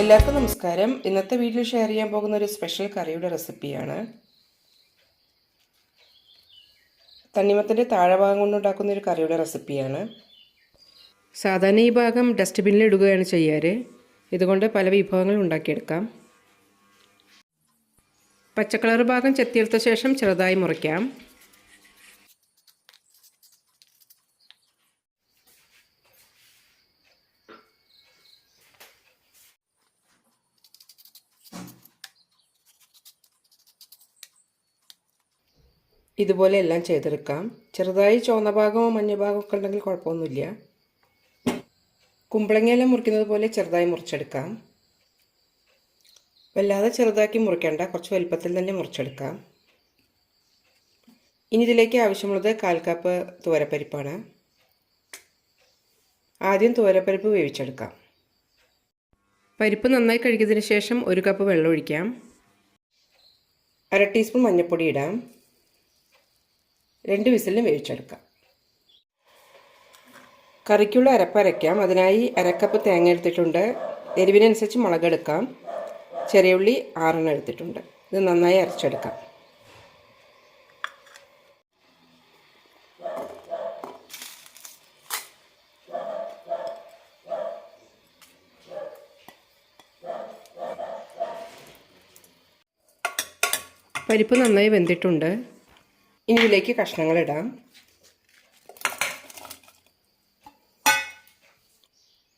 എല്ലാവർക്കും നമസ്കാരം. ഇന്നത്തെ വീഡിയോ ഷെയർ ചെയ്യാൻ പോകുന്ന ഒരു സ്പെഷ്യൽ കറിയുടെ റെസിപ്പിയാണ് തണ്ണിമത്തിന്റെ താഴെഭാഗം കൊണ്ടുണ്ടാക്കുന്ന ഒരു കറിയുടെ റെസിപ്പിയാണ് സാധാരണ ഈ ഭാഗം ഡസ്റ്റ്ബിന്നിൽ ഇടുകയാണ് ചെയ്യാറ്. ഇതുകൊണ്ട് പല വിഭവങ്ങൾ ഉണ്ടാക്കിയെടുക്കാം. പച്ചക്കളർ ഭാഗം ചെത്തിയെടുത്ത ശേഷം ചെറുതായി മുറിക്കാം. ഇതുപോലെ എല്ലാം ചെയ്തെടുക്കാം. ചെറുതായി ചുവന്ന ഭാഗമോ മഞ്ഞ ഭാഗമോ ഒക്കെ ഉണ്ടെങ്കിൽ കുഴപ്പമൊന്നുമില്ല. കുമ്പളങ്ങയെല്ലാം മുറിക്കുന്നത് പോലെ ചെറുതായി മുറിച്ചെടുക്കാം. വല്ലാതെ ചെറുതാക്കി മുറിക്കേണ്ട കുറച്ച് വലുപ്പത്തിൽ തന്നെ മുറിച്ചെടുക്കാം. ഇനി ഇതിലേക്ക് ആവശ്യമുള്ളത് കാൽ കപ്പ് തുവരപ്പരിപ്പാണ്. ആദ്യം തുവരപ്പരിപ്പ് വേവിച്ചെടുക്കാം. പരിപ്പ് നന്നായി കഴുകിയതിന് ശേഷം ഒരു കപ്പ് വെള്ളം ഒഴിക്കാം. അര ടീസ്പൂൺ മഞ്ഞൾപ്പൊടി ഇടാം. രണ്ട് വിസിലിന് വേവിച്ചെടുക്കാം. കറിക്കുള്ള അരപ്പരയ്ക്കാം അതിനായി അരക്കപ്പ് തേങ്ങ എടുത്തിട്ടുണ്ട്. എരിവിനനുസരിച്ച് മുളകെടുക്കാം. ചെറിയ ഉള്ളി ആറെണ്ണം എടുത്തിട്ടുണ്ട്. ഇത് നന്നായി അരച്ചെടുക്കാം. പരിപ്പ് നന്നായി വെന്തിട്ടുണ്ട്. ഇനി ഇതിലേക്ക് കഷ്ണങ്ങൾ ഇടാം.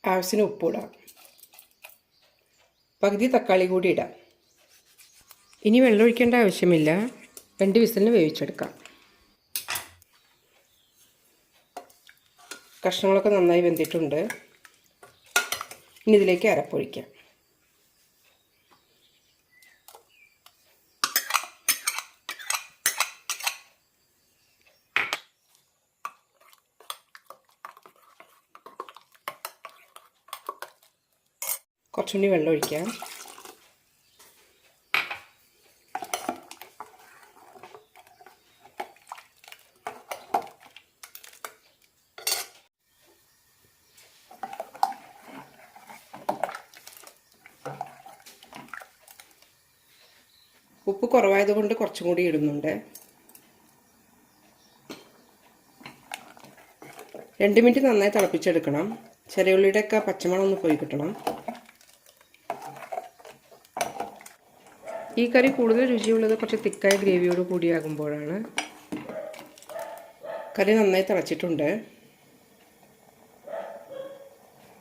ആവശ്യത്തിന് ഉപ്പിടാം പകുതി തക്കാളി കൂടി ഇടാം. ഇനി വെള്ളം ഒഴിക്കേണ്ട ആവശ്യമില്ല. രണ്ട് വിസിലിന് വേവിച്ചെടുക്കാം. കഷ്ണങ്ങളൊക്കെ നന്നായി വെന്തിട്ടുണ്ട്. ഇനി ഇതിലേക്ക് അരപ്പൊഴിക്കാം. കുറച്ചുകൂടി വെള്ളം ഒഴിക്കാം. ഉപ്പ് കുറവായതുകൊണ്ട് കുറച്ചും കൂടി ഇടുന്നുണ്ട്. രണ്ട് മിനിറ്റ് നന്നായി തിളപ്പിച്ചെടുക്കണം. ചെറിയുള്ളിയുടെയൊക്കെ പച്ചമണം ഒന്ന് പോയി കിട്ടണം. ഈ കറി കൂടുതൽ രുചിയുള്ളത് കുറച്ച് തിക്കായ ഗ്രേവിയോട് കൂടിയാകുമ്പോഴാണ്. കറി നന്നായി തിളച്ചിട്ടുണ്ട്.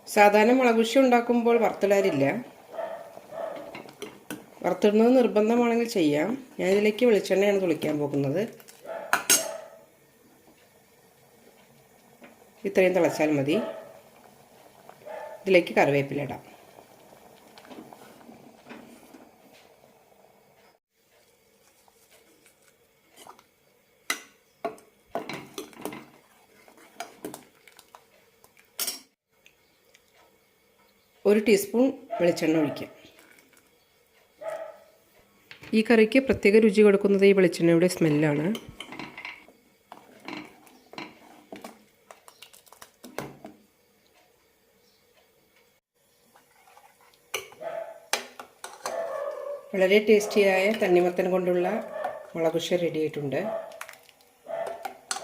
സാധാരണ മുളകുശി ഉണ്ടാക്കുമ്പോൾ വറുത്തിടാറില്ല. വറുത്തിടുന്നത് നിർബന്ധമാണെങ്കിൽ ചെയ്യാം. ഞാനിതിലേക്ക് വെളിച്ചെണ്ണയാണ് തുളിക്കാൻ പോകുന്നത്. ഇത്രയും തിളച്ചാൽ മതി. ഇതിലേക്ക് കറിവേപ്പില ഇടാം. ഒരു ടീസ്പൂൺ വെളിച്ചെണ്ണ ഒഴിക്കാം ഈ കറിക്ക് പ്രത്യേക രുചി കൊടുക്കുന്നത് ഈ വെളിച്ചെണ്ണയുടെ സ്മെല്ലാണ്. വളരെ ടേസ്റ്റിയായ തണ്ണിമത്തൻ കൊണ്ടുള്ള മുളകുശ റെഡി ആയിട്ടുണ്ട്.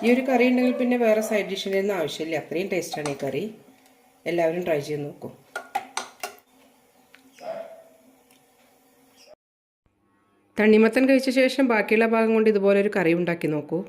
ഈ ഒരു കറി ഉണ്ടെങ്കിൽ പിന്നെ വേറെ സൈഡ് ഡിഷിന്റെ ഒന്നും ആവശ്യമില്ല. അത്രയും ടേസ്റ്റാണ് ഈ കറി. എല്ലാവരും ട്രൈ ചെയ്ത് നോക്കൂ. തണ്ണിമത്തൻ കഴിച്ച ശേഷം ബാക്കിയുള്ള ഭാഗം കൊണ്ട് ഇതുപോലെ ഒരു കറി ഉണ്ടാക്കി നോക്കൂ.